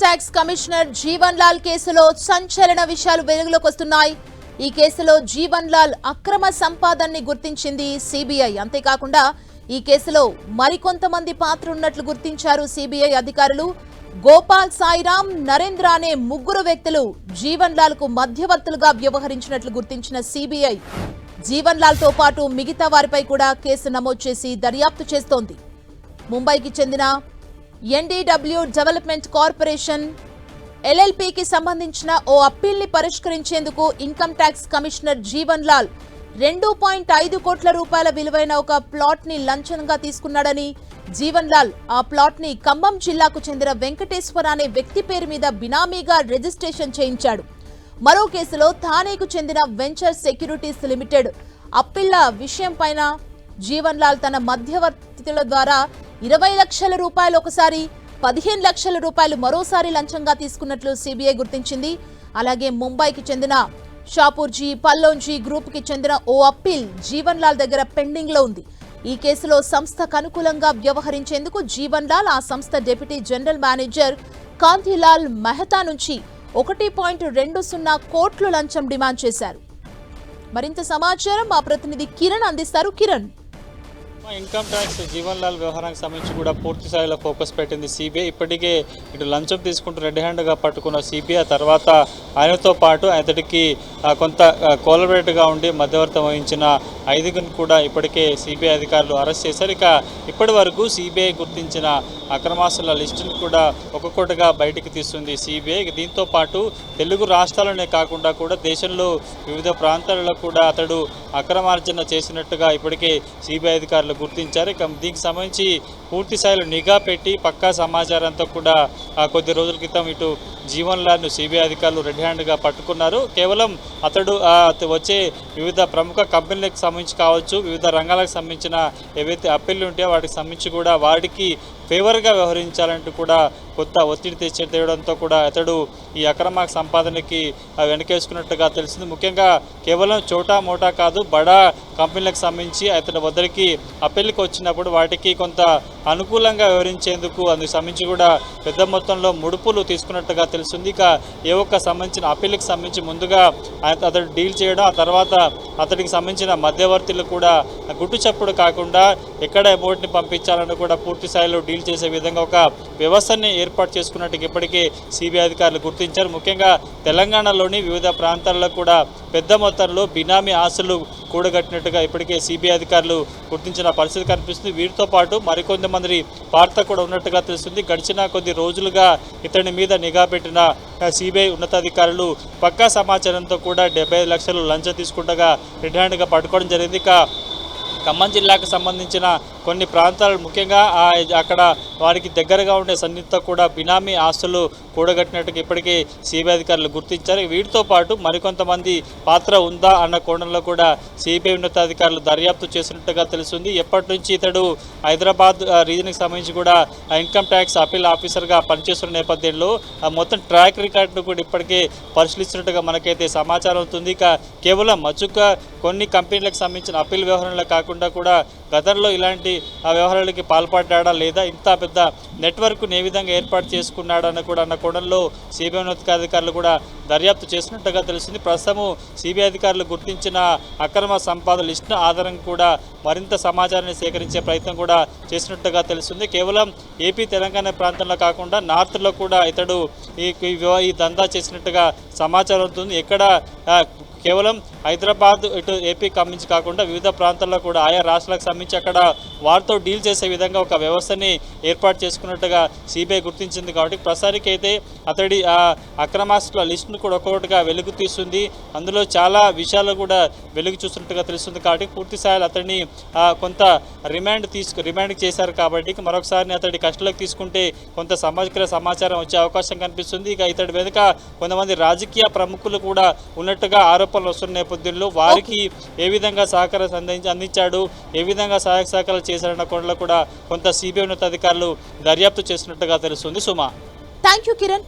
Tax commissioner Jeevan Lal కేసులో సంచలన విషయాలు వెలుగులోకి వస్తున్నాయి. ఈ కేసులో జీవన్ లాల్ అక్రమ సంపాదనని గుర్తించింది సిబిఐ. అంతేకాకుండా ఈ కేసులో మరికొంతమంది పాత్ర ఉన్నట్లు గుర్తించారు సిబిఐ అధికారులు. గోపాల్ సాయిరాం నరేంద్ర అనే ముగ్గురు వ్యక్తులు జీవన్ లాల్కు మధ్యవర్తులుగా వ్యవహరించినట్లు గుర్తించిన సిబిఐ. జీవన్ లాల్తో పాటు మిగతా వారిపై కూడా కేసు నమోదు చేసి దర్యాప్తు చేస్తోంది. ముంబైకి చెందిన ఎన్డీడబ్ల్యూ డెవలప్మెంట్ కార్పొరేషన్ ఎల్ఎల్పికి సంబంధించిన ఓ అప్పీల్ని పరిష్కరించేందుకు income tax commissioner Jeevan Lal రెండు పాయింట్ ఐదు కోట్ల రూపాయల విలువైన ఒక ప్లాట్ని లంచంగా తీసుకున్నాడని జీవన్ లాల్ ఆ ప్లాట్ని ఖమ్మం జిల్లాకు చెందిన వెంకటేశ్వర అనే వ్యక్తి పేరు మీద బినామీగా రిజిస్ట్రేషన్ చేయించాడు. మరో కేసులో థానేకు చెందిన వెంచర్ సెక్యూరిటీస్ లిమిటెడ్ అప్పిళ్ళ విషయం పైన జీవన్ లాల్ తన మధ్యవర్తుల ద్వారా ఇరవై లక్షల రూపాయలు ఒకసారి పదిహేను లక్షల రూపాయలు మరోసారి లంచంగా తీసుకున్నట్లు సిబిఐ గుర్తించింది. అలాగే ముంబైకి చెందిన షాపూర్జీ పల్లోంజీ గ్రూప్కి చెందిన ఓ అప్పీల్ జీవన్ లాల్ దగ్గర పెండింగ్లో ఉంది. ఈ కేసులో సంస్థకు అనుకూలంగా వ్యవహరించేందుకు జీవన్ లాల్ ఆ సంస్థ deputy general manager Kantilal Mehta నుంచి ఒకటి పాయింట్ రెండు సున్నా కోట్లు లంచం డిమాండ్ చేశారు. మరింత సమాచారం మా ప్రతినిధి కిరణ్ అందిస్తారు. కిరణ్. ఇన్కమ్ ట్యాక్స్ జీవన్ లాల్ వ్యవహారానికి సంబంధించి కూడా పూర్తి స్థాయిలో ఫోకస్ పెట్టింది సిబిఐ. ఇప్పటికే ఇటు లంచం తీసుకుంటూ రెడ్ హ్యాండ్గా పట్టుకున్న సిబిఐ తర్వాత ఆయనతో పాటు అతడికి కొంత కోలబరేట్గా ఉండి మధ్యవర్తం వహించిన ఐదుగురిని కూడా ఇప్పటికే సిబిఐ అధికారులు అరెస్ట్ చేశారు. ఇక ఇప్పటి వరకు సిబిఐ గుర్తించిన అక్రమాస్తుల లిస్టును కూడా ఒక్కొక్కటిగా బయటికి తీస్తుంది సిబిఐ. దీంతో పాటు తెలుగు రాష్ట్రాలనే కాకుండా కూడా దేశంలో వివిధ ప్రాంతాలలో కూడా అతడు అక్రమార్జన చేసినట్టుగా ఇప్పటికే సిబిఐ అధికారులు గుర్తించారు. ఇక దీనికి సంబంధించి పూర్తి స్థాయిలో నిఘా పెట్టి పక్కా సమాచారంతో కూడా కొద్ది రోజుల క్రితం ఇటు జీవన్ లాల్ను సిబిఐ అధికారులు రెడ్ హ్యాండ్గా పట్టుకున్నారు. కేవలం అతడు వచ్చే వివిధ ప్రముఖ కంపెనీలకు సంబంధించి కావచ్చు వివిధ రంగాలకు సంబంధించిన ఏవైతే అప్పీళ్ళు ఉంటాయో వాటికి సంబంధించి కూడా వాడికి ఫేవర్గా వ్యవహరించాలంటూ కూడా కొత్త ఒత్తిడి తెచ్చి తేవడంతో కూడా అతడు ఈ అక్రమ సంపాదనకి వెనకేసుకున్నట్టుగా తెలిసింది. ముఖ్యంగా కేవలం చోటా మోటా కాదు బడా కంపెనీలకు సంబంధించి అతని వద్దరికి అప్పీల్కి వచ్చినప్పుడు వాటికి కొంత అనుకూలంగా వివరించేందుకు అందుకు సంబంధించి కూడా పెద్ద మొత్తంలో ముడుపులు తీసుకున్నట్టుగా తెలుస్తుంది. ఇక ఏ ఒక్క సంబంధించిన అప్పీల్కి సంబంధించి ముందుగా అతడు డీల్ చేయడం ఆ తర్వాత అతడికి సంబంధించిన మధ్యవర్తులు కూడా గుట్టు చప్పుడు కాకుండా ఎక్కడ అమౌంట్ని పంపించాలని కూడా పూర్తి స్థాయిలో డీల్ చేసే విధంగా ఒక వ్యవస్థని ఏర్పాటు చేసుకున్నట్టు ఇప్పటికే సిబిఐ అధికారులు గుర్తించారు. ముఖ్యంగా తెలంగాణలోని వివిధ ప్రాంతాల్లో కూడా పెద్ద మొత్తంలో బినామీ ఆస్తులు కూడగట్టినట్టుగా ఇప్పటికే సిబిఐ అధికారులు గుర్తించిన పరిస్థితి కనిపిస్తుంది. వీరితో పాటు మరికొంతమంది వార్త కూడా ఉన్నట్టుగా తెలుస్తుంది. గడిచిన కొద్ది రోజులుగా ఇతని మీద నిఘా పెట్టిన సిబిఐ ఉన్నతాధికారులు పక్కా సమాచారంతో కూడా డెబ్బై లక్షలు లంచం తీసుకుండగా రిటైర్డ్గా పట్టుకోవడం జరిగింది. ఇక ఖమ్మం జిల్లాకు సంబంధించిన కొన్ని ప్రాంతాలు ముఖ్యంగా అక్కడ వారికి దగ్గరగా ఉండే సన్నిహిత కూడా బినామీ ఆస్తులు కూడగట్టినట్టుగా ఇప్పటికే సిబిఐ అధికారులు గుర్తించారు. వీటితో పాటు మరికొంతమంది పాత్ర ఉందా అన్న కోణంలో కూడా సిబిఐ ఉన్నతాధికారులు దర్యాప్తు చేసినట్టుగా తెలుస్తుంది. ఎప్పటి నుంచి ఇతడు హైదరాబాద్ రీజన్కి సంబంధించి కూడా ఇన్కమ్ ట్యాక్స్ అపీల్ ఆఫీసర్గా పనిచేస్తున్న నేపథ్యంలో ఆ మొత్తం ట్రాక్ రికార్డును కూడా ఇప్పటికే పరిశీలిస్తున్నట్టుగా మనకైతే సమాచారం అవుతుంది ఇక కేవలం మచ్చుక కొన్ని కంపెనీలకు సంబంధించిన అప్పీల్ వ్యవహారంలో కాకుండా కూడా గతంలో ఇలాంటి ఆ వ్యవహారాలకి పాల్పడ్డా లేదా? ఇంత పెద్ద నెట్వర్క్ను ఏ విధంగా ఏర్పాటు చేసుకున్నాడని కూడా అన్న కోణంలో సిబిఐ ఉన్నతాధికారులు కూడా దర్యాప్తు చేసినట్టుగా తెలిసింది. ప్రస్తుతము సిబిఐ అధికారులు గుర్తించిన అక్రమ సంపాదన లిస్టు ఆధారంగా కూడా మరింత సమాచారాన్ని సేకరించే ప్రయత్నం కూడా చేసినట్టుగా తెలుస్తుంది. కేవలం ఏపీ తెలంగాణ ప్రాంతంలో కాకుండా నార్త్లో కూడా ఇతడు ఈ దందా చేసినట్టుగా సమాచారం ఉంటుంది ఎక్కడ కేవలం హైదరాబాద్ ఇటు ఏపీ సంబంధించి కాకుండా వివిధ ప్రాంతాల్లో కూడా ఆయా రాష్ట్రాలకు సంబంధించి అక్కడ వారితో డీల్ చేసే విధంగా ఒక వ్యవస్థని ఏర్పాటు చేసుకున్నట్టుగా సిబిఐ గుర్తించింది కాబట్టి ప్రస్తుతానికి అయితే అతడి ఆ అక్రమాస్తుల లిస్టును కూడా ఒక్కొక్కటిగా వెలుగు తీస్తుంది. అందులో చాలా విషయాలు కూడా వెలుగు చూస్తున్నట్టుగా తెలుస్తుంది కాబట్టి పూర్తి స్థాయిలో అతడిని కొంత రిమాండ్ తీసుకు రిమాండ్ చేశారు కాబట్టి మరొకసారి అతడి కష్టలోకి తీసుకుంటే కొంత సమగ్ర సమాచారం వచ్చే అవకాశం కనిపిస్తుంది. ఇక ఇతడి వెనుక కొంతమంది రాజకీయ ప్రముఖులు కూడా ఉన్నట్టుగా ఆరోపణలు వస్తున్న నేపథ్యంలో వారికి ఏ విధంగా సహకారం అందించి అందించాడు ఏ విధంగా సహాయక సహకారాలు చేశారన్న కోణంలో కూడా కొంత సిబిఐ ఉన్నతాధికారులు దర్యాప్తు చేస్తున్నట్టుగా తెలుస్తుంది. సుమా. Thank you Kiran.